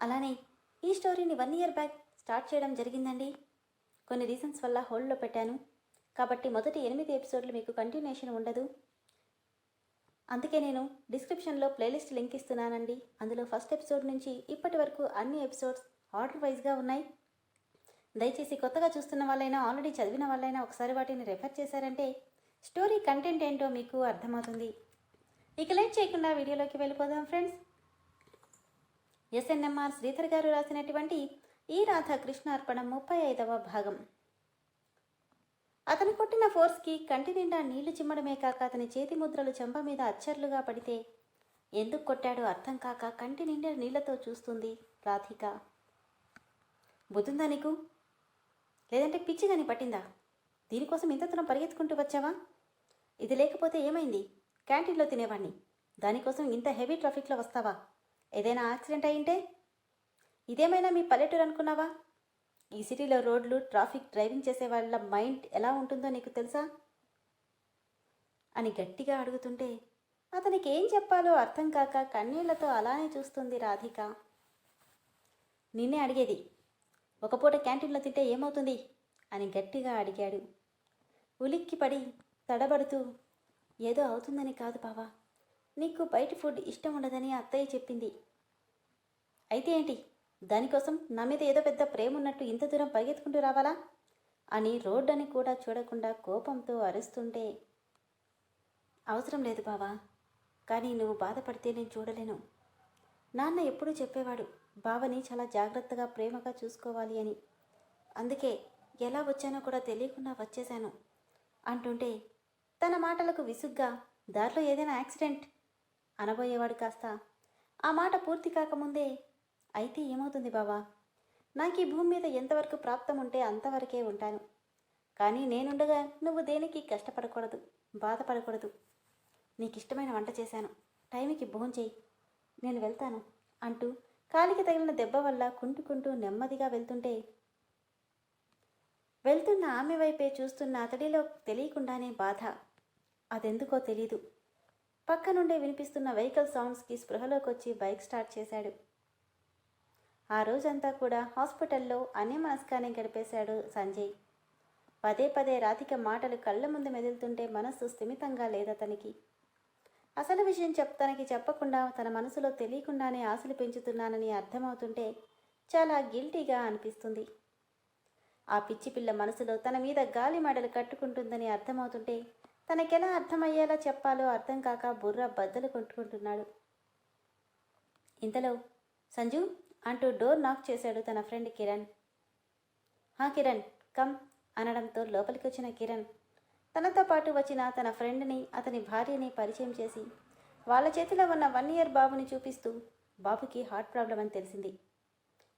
అలానే ఈ స్టోరీని వన్ ఇయర్ బ్యాక్ స్టార్ట్ చేయడం జరిగిందండి. కొన్ని రీజన్స్ వల్ల హోల్డ్లో పెట్టాను. కాబట్టి మొదటి ఎనిమిది ఎపిసోడ్లు మీకు కంటిన్యూషన్ ఉండదు. అందుకే నేను డిస్క్రిప్షన్లో ప్లేలిస్ట్ లింక్ ఇస్తున్నానండి. అందులో ఫస్ట్ ఎపిసోడ్ నుంచి ఇప్పటి వరకు అన్ని ఎపిసోడ్స్ ఆర్డర్ వైజ్గా ఉన్నాయి. దయచేసి కొత్తగా చూస్తున్న వాళ్ళైనా ఆల్రెడీ చదివిన వాళ్ళైనా ఒకసారి వాటిని రెఫర్ చేశారంటే స్టోరీ కంటెంట్ ఏంటో మీకు అర్థమవుతుంది. ఇక లేట్ చేయకుండా వీడియోలోకి వెళ్ళిపోదాం ఫ్రెండ్స్. ఎస్ఎన్ఎంఆర్ శ్రీధర్ గారు రాసినటువంటి ఈ రాధ కృష్ణార్పణం ముప్పై ఐదవ భాగం. అతను కొట్టిన ఫోర్స్కి కంటి నిండా నీళ్ళు చిమ్మడమే కాక అతని చేతి ముద్రలు చెంప మీద అచ్చర్లుగా పడితే ఎందుకు కొట్టాడో అర్థం కాక కంటి నిండా నీళ్ళతో చూస్తుంది రాధిక. బుద్ధుందా నీకు? లేదంటే పిచ్చి కానీ పట్టిందా? దీనికోసం ఇంత దూరం పరిగెత్తుకుంటూ వచ్చావా? ఇది లేకపోతే ఏమైంది? క్యాంటీన్లో తినేవాణ్ణి. దానికోసం ఇంత హెవీ ట్రాఫిక్లో వస్తావా? ఏదైనా యాక్సిడెంట్ అయింటే ఇదేమైనా మీ పల్లెటూరు అనుకున్నావా? ఈ సిటీలో రోడ్లు ట్రాఫిక్ డ్రైవింగ్ చేసే వాళ్ళ మైండ్ ఎలా ఉంటుందో నీకు తెలుసా? అని గట్టిగా అడుగుతుంటే అతనికి ఏం చెప్పాలో అర్థం కాక కన్నీళ్ళతో అలానే చూస్తుంది రాధిక. నిన్నే అడిగేది ఒక పూట క్యాంటీన్లో తింటే ఏమవుతుంది? అని గట్టిగా అడిగాడు. ఉలిక్కిపడి తడబడుతూ ఏదో అవుతుందని కాదు బావా. నీకు బయట ఫుడ్ ఇష్టం ఉండదని అత్తయ్య చెప్పింది. అయితే ఏంటి? దానికోసం నా మీద ఏదో పెద్ద ప్రేమ ఉన్నట్టు ఇంత దూరం పరిగెత్తుకుంటూ రావాలా? అని రోడ్డని కూడా చూడకుండా కోపంతో అరుస్తుంటే అవసరం లేదు బావా కానీ నువ్వు బాధపడితే నేను చూడలేను. నాన్న ఎప్పుడూ చెప్పేవాడు బావని చాలా జాగ్రత్తగా ప్రేమగా చూసుకోవాలి అని. అందుకే ఎలా వచ్చానో కూడా తెలియకుండా వచ్చేశాను. అంటుంటే తన మాటలకు విసుగ్గా దారిలో ఏదైనా యాక్సిడెంట్ అనబోయేవాడు కాస్త. ఆ మాట పూర్తి కాకముందే అయితే ఏమవుతుంది బావా? నాకు ఈ భూమి మీద ఎంతవరకు ప్రాప్తం ఉంటే అంతవరకే ఉంటాను. కానీ నేనుండగా నువ్వు దేనికి కష్టపడకూడదు బాధపడకూడదు. నీకు ఇష్టమైన వంట చేశాను. టైంకి భోంచేయి నేను వెళ్తాను అంటూ కాలికి తగిలిన దెబ్బ వల్ల కుంటుకుంటూ నెమ్మదిగా వెళ్తుంటే వెళ్తున్న ఆమె వైపే చూస్తున్న అతడిలో తెలియకుండానే బాధ. అదెందుకో తెలీదు. పక్క నుండే వినిపిస్తున్న వెహికల్ సౌండ్స్కి స్పృహలోకి వచ్చి బైక్ స్టార్ట్ చేశాడు. ఆ రోజంతా కూడా హాస్పిటల్లో అన్యమనస్కానే గడిపేశాడు సంజయ్. పదే పదే రాధిక మాటలు కళ్ళ ముందు మెదులుతుంటే మనస్సు స్థిమితంగా లేదతనికి అసలు విషయం చెప్తానికి చెప్పకుండా తన మనసులో తెలియకుండానే ఆశలు పెంచుతున్నానని అర్థమవుతుంటే చాలా గిల్టీగా అనిపిస్తుంది. ఆ పిచ్చి పిల్ల మనసులో తన మీద గాలి మాటలు కట్టుకుంటుందని అర్థమవుతుంటే తనకెలా అర్థమయ్యేలా చెప్పాలో అర్థం కాక బుర్ర బద్దలు కొట్టుకుంటున్నాడు. ఇంతలో సంజు అంటూ డోర్ నాక్ చేశాడు తన ఫ్రెండ్ కిరణ్. హా కిరణ్ కమ్ అనడంతో లోపలికి వచ్చిన కిరణ్ తనతో పాటు వచ్చిన తన ఫ్రెండ్ని అతని భార్యని పరిచయం చేసి వాళ్ళ చేతిలో ఉన్న వన్ ఇయర్ బాబుని చూపిస్తూ బాబుకి హార్ట్ ప్రాబ్లం అని తెలిసింది.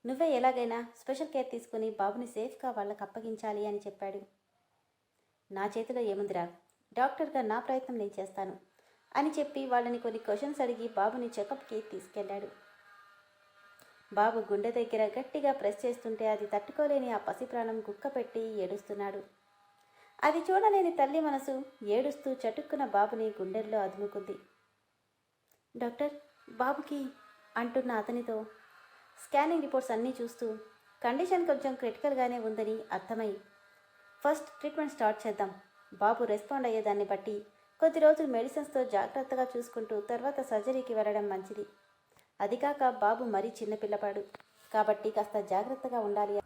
నువ్వే ఎలాగైనా స్పెషల్ కేర్ తీసుకుని బాబుని సేఫ్గా వాళ్ళకి అప్పగించాలి అని చెప్పాడు. నా చేతిలో ఏముందిరా? డాక్టర్గా నా ప్రయత్నం నేను చేస్తాను అని చెప్పి వాళ్ళని కొన్ని క్వశ్చన్స్ అడిగి బాబుని చెకప్కి తీసుకెళ్ళాడు. బాబు గుండె దగ్గర గట్టిగా ప్రెస్ చేస్తుంటే అది తట్టుకోలేని ఆ పసి ప్రాణం గుక్క పెట్టి ఏడుస్తున్నాడు. అది చూడలేని తల్లి మనసు ఏడుస్తూ చటుక్కున బాబుని గుండెల్లో అదుముకుంది. డాక్టర్ బాబుకి అంటున్న అతనితో స్కానింగ్ రిపోర్ట్స్ అన్నీ చూస్తూ కండిషన్ కొంచెం క్రిటికల్గానే ఉందని అర్థమై ఫస్ట్ ట్రీట్మెంట్ స్టార్ట్ చేద్దాం బాబు రెస్పాండ్ అయ్యేదాన్ని బట్టి కొద్ది రోజులు మెడిసిన్స్తో జాగ్రత్తగా చూసుకుంటూ తర్వాత సర్జరీకి వెళ్ళడం మంచిది. అది కాక బాబు మరీ చిన్నపిల్లపాడు కాబట్టి కాస్త జాగ్రత్తగా ఉండాలి.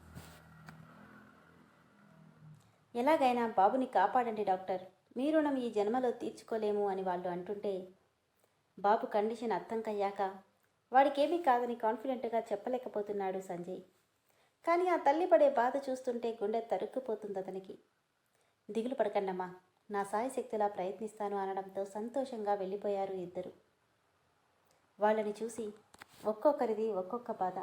ఎలాగైనా బాబుని కాపాడండి డాక్టర్. మీ రుణం ఈ జన్మలో తీర్చుకోలేము అని వాళ్ళు అంటుంటే బాబు కండిషన్ అర్థం కయ్యాక వాడికేమీ కాదని కాన్ఫిడెంట్గా చెప్పలేకపోతున్నాడు సంజయ్. కానీ ఆ తల్లి పడే బాధ చూస్తుంటే గుండె తరుక్కుపోతుంది అతనికి. దిగులు పడకండమ్మా. నా సాయశక్తిలా ప్రయత్నిస్తాను అనడంతో సంతోషంగా వెళ్ళిపోయారు ఇద్దరు. వాళ్ళని చూసి ఒక్కొక్కరిది ఒక్కొక్క బాధ.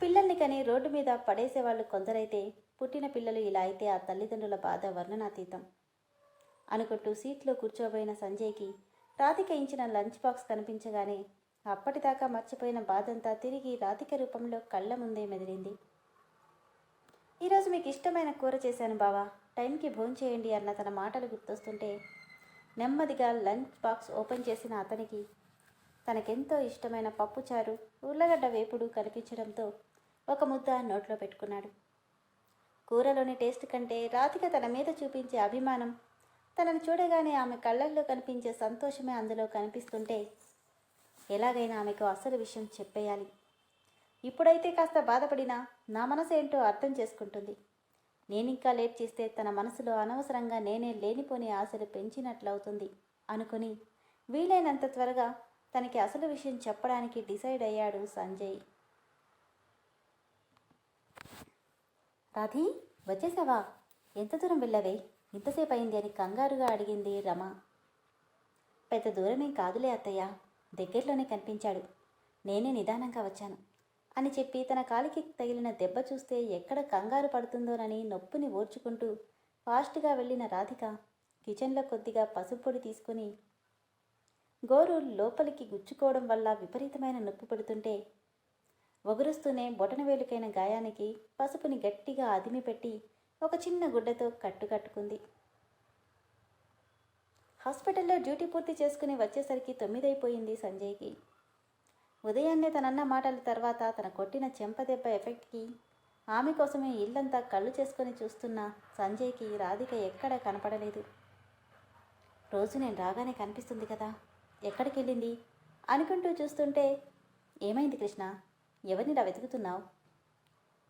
పిల్లల్ని కని రోడ్డు మీద పడేసేవాళ్ళు కొందరైతే పుట్టిన పిల్లలు ఇలా అయితే ఆ తల్లిదండ్రుల బాధ వర్ణనాతీతం. అనుకుంటూ సీట్లో కూర్చోబోయిన సంజయ్కి రాధిక ఇచ్చిన లంచ్ బాక్స్ కనిపించగానే అప్పటిదాకా మర్చిపోయిన బాధంతా తిరిగి రాధిక రూపంలో కళ్ళ ముందే మెదిలింది. ఈరోజు మీకు ఇష్టమైన కూర చేశాను బావా. టైంకి భోంచేయండి అన్న తన మాటలు గుర్తొస్తుంటే నెమ్మదిగా లంచ్ బాక్స్ ఓపెన్ చేసిన అతనికి తనకెంతో ఇష్టమైన పప్పుచారు ఉర్లగడ్డ వేపుడు కనిపించడంతో ఒక ముద్ద నోట్లో పెట్టుకున్నాడు. కూరలోని టేస్ట్ కంటే రాధిక తన మీద చూపించే అభిమానం తనను చూడగానే ఆమె కళ్ళల్లో కనిపించే సంతోషమే అందులో కనిపిస్తుంటే ఎలాగైనా ఆమెకు అసలు విషయం చెప్పేయాలి. ఇప్పుడైతే కాస్త బాధపడినా నా మనసు ఏంటో అర్థం చేసుకుంటుంది. నేనింకా లేట్ చేస్తే తన మనసులో అనవసరంగా నేనే లేనిపోని ఆశలు పెంచినట్లవుతుంది అనుకుని వీలైనంత త్వరగా తనకి అసలు విషయం చెప్పడానికి డిసైడ్ అయ్యాడు సంజయ్. రాధి వచ్చేసావా? ఎంత దూరం వెళ్ళవే? ఇంతసేపు అయింది అని కంగారుగా అడిగింది రమ. పెద్ద దూరమేం కాదులే అత్తయ్య దగ్గరలోనే కనిపించాడు. నేనే నిదానంగా వచ్చాను. అని చెప్పి తన కాలికి తగిలిన దెబ్బ చూస్తే ఎక్కడ కంగారు పడుతుందోనని నొప్పిని ఓర్చుకుంటూ ఫాస్ట్గా వెళ్ళిన రాధిక కిచెన్లో కొద్దిగా పసుపు పొడి తీసుకుని గోరు లోపలికి గుచ్చుకోవడం వల్ల విపరీతమైన నొప్పి పెడుతుంటే ఒగురుస్తూనే బొటనవేలుకైన గాయానికి పసుపుని గట్టిగా అదిమిపెట్టి ఒక చిన్న గుడ్డతో కట్టు కట్టుకుంది హాస్పిటల్లో డ్యూటీ పూర్తి చేసుకుని వచ్చేసరికి తొమ్మిదైపోయింది సంజయ్కి. ఉదయాన్నే తనన్న మాటల తర్వాత తన కొట్టిన చెంపదెబ్బ ఎఫెక్ట్కి ఆమె కోసమే ఇల్లంతా కళ్ళు చేసుకొని చూస్తున్న సంజయ్కి రాధిక ఎక్కడ కనపడలేదు. రోజు నేను రాగానే కనిపిస్తుంది కదా ఎక్కడికి వెళ్ళింది అనుకుంటూ చూస్తుంటే ఏమైంది కృష్ణ? ఎవరినిలా వెతుకుతున్నావు?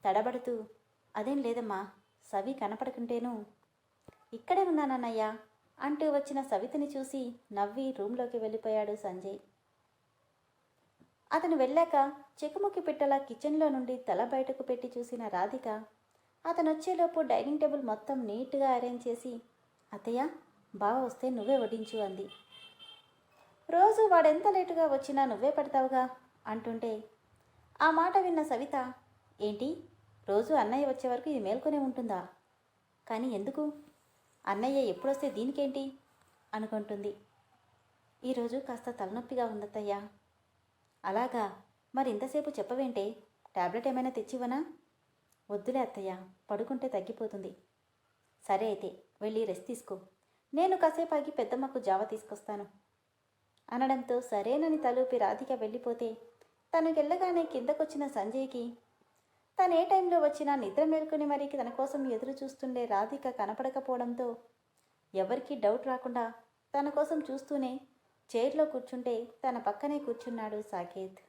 తడబడుతూ అదేం లేదమ్మా సవి కనపడకుంటేను ఇక్కడే ఉన్నానన్నయ్యా అంటూ వచ్చిన సవితని చూసి నవ్వి రూమ్లోకి వెళ్ళిపోయాడు సంజయ్. అతను వెళ్ళాక చెకుముకి పిట్టల కిచెన్లో నుండి తల బయటకు పెట్టి చూసిన రాధిక అతను వచ్చేలోపు డైనింగ్ టేబుల్ మొత్తం నీట్గా అరేంజ్ చేసి అత్తయ్య బావ వస్తే నువ్వే వడ్డించు అంది. రోజు వాడెంత లేటుగా వచ్చినా నువ్వే పెడతావుగా అంటుంటే ఆ మాట విన్న సవిత ఏంటి రోజు అన్నయ్య వచ్చే వరకు ఇది మేల్కొనే ఉంటుందా? కానీ ఎందుకు? అన్నయ్య ఎప్పుడొస్తే దీనికేంటి? అనుకుంటుంది. ఈరోజు కాస్త తలనొప్పిగా ఉందత్తయ్యా అలాగా? మరి ఇంతసేపు చెప్పవేంటే? టాబ్లెట్ ఏమైనా తెచ్చివనా వద్దులే అత్తయ్య పడుకుంటే తగ్గిపోతుంది. సరే అయితే వెళ్ళి రెస్ట్ తీసుకో. నేను కాసేపు ఆగి పెద్దమ్మకు జావ తీసుకొస్తాను. అనడంతో సరేనని తలూపి రాధిక వెళ్ళిపోతే తను వెళ్ళగానే కిందకొచ్చిన సంజయ్కి తను ఏ టైంలో వచ్చినా నిద్ర మేల్కొని మరీ తన కోసం ఎదురు చూస్తుండే రాధిక కనపడకపోవడంతో ఎవరికీ డౌట్ రాకుండా తన కోసం చూస్తూనే చైర్లో కూర్చుంటే తన పక్కనే కూర్చున్నాడు సాకేత్.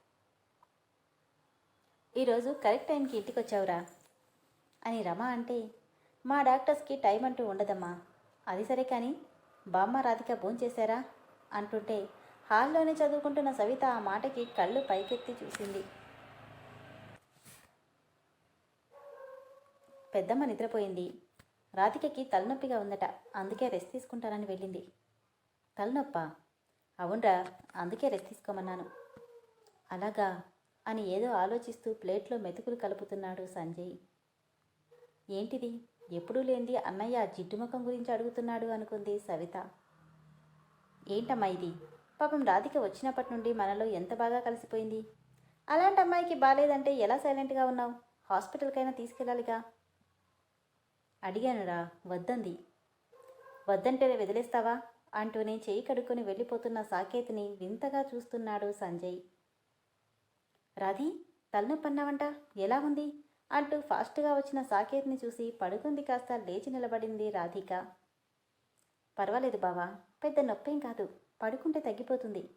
ఈరోజు కరెక్ట్ టైంకి ఇంటికి వచ్చావురా అని రమ అంటే మా డాక్టర్స్కి టైం అంటూ ఉండదమ్మా. అది సరే కానీ బామ్మ రాధిక భోంచేశారా అంటుంటే హాల్లోనే చదువుకుంటున్న సవిత ఆ మాటకి కళ్ళు పైకెత్తి చూసింది. పెద్దమ్మ నిద్రపోయింది. రాధికకి తలనొప్పిగా ఉందట. అందుకే రెస్ట్ తీసుకుంటానని వెళ్ళింది. తలనొప్ప? అవునరా అందుకే రెస్ట్ తీసుకోమన్నాను. అలాగా? అని ఏదో ఆలోచిస్తూ ప్లేట్లో మెతుకులు కలుపుతున్నాడు సంజయ్. ఏంటిది? ఎప్పుడూ లేనిది అన్నయ్య జిడ్డు ముఖం గురించి అడుగుతున్నాడు అనుకుంది సవిత. ఏంటమ్మా ఇది? పాపం రాధిక వచ్చినప్పటి నుండి మనలో ఎంత బాగా కలిసిపోయింది? అలాంటి అమ్మాయికి బాగాలేదంటే ఎలా సైలెంట్గా ఉన్నావు? హాస్పిటల్కైనా తీసుకెళ్ళాలిగా? అడిగానురా వద్దంది. వద్దంటే వదిలేస్తావా? అంటూనే చేయి కడుక్కొని వెళ్ళిపోతున్న సాకేత్ని వింతగా చూస్తున్నాడు సంజయ్. రాధి తలనొప్పన్నావంట ఎలా ఉంది? అంటూ ఫాస్ట్గా వచ్చిన సాకేత్ని చూసి పడుకుంది కాస్త లేచి నిలబడింది రాధిక. పర్వాలేదు బావా పెద్ద నొప్పేం కాదు పడుకుంటే తగ్గిపోతుంది.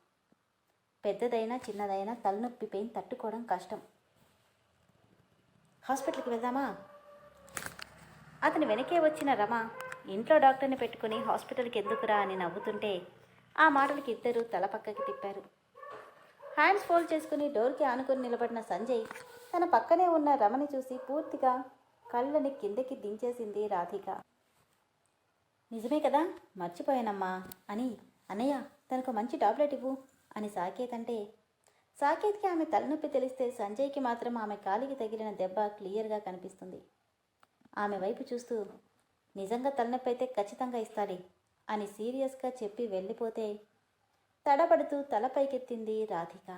పెద్దదైనా చిన్నదైనా తలనొప్పి పెయిన్ తట్టుకోవడం కష్టం. హాస్పిటల్కి వెళ్దామా? అతని వెనకే వచ్చిన రమ ఇంట్లో డాక్టర్ని పెట్టుకుని హాస్పిటల్కి ఎందుకురా అని నవ్వుతుంటే ఆ మాటలకి ఇద్దరు తల పక్కకి తిప్పారు. హ్యాండ్స్ ఫోల్డ్ చేసుకుని డోర్కి ఆనుకుని నిలబడిన సంజయ్ తన పక్కనే ఉన్న రమని చూసి పూర్తిగా కళ్ళని కిందకి దించేసింది రాధిక. నిజమే కదా మర్చిపోయానమ్మా అని అన్నయ్య తనకు మంచి టాబ్లెట్ ఇవ్వు అని సాకేత్ అంటే సాకేత్కి ఆమె తలనొప్పి తెలిస్తే సంజయ్కి మాత్రం ఆమె కాలికి తగిలిన దెబ్బ క్లియర్గా కనిపిస్తుంది. ఆమె వైపు చూస్తూ నిజంగా తలనొప్పి అయితే ఖచ్చితంగా ఇస్తాడి అని సీరియస్గా చెప్పి వెళ్ళిపోతే తడబడుతూ తల పైకెత్తింది రాధిక.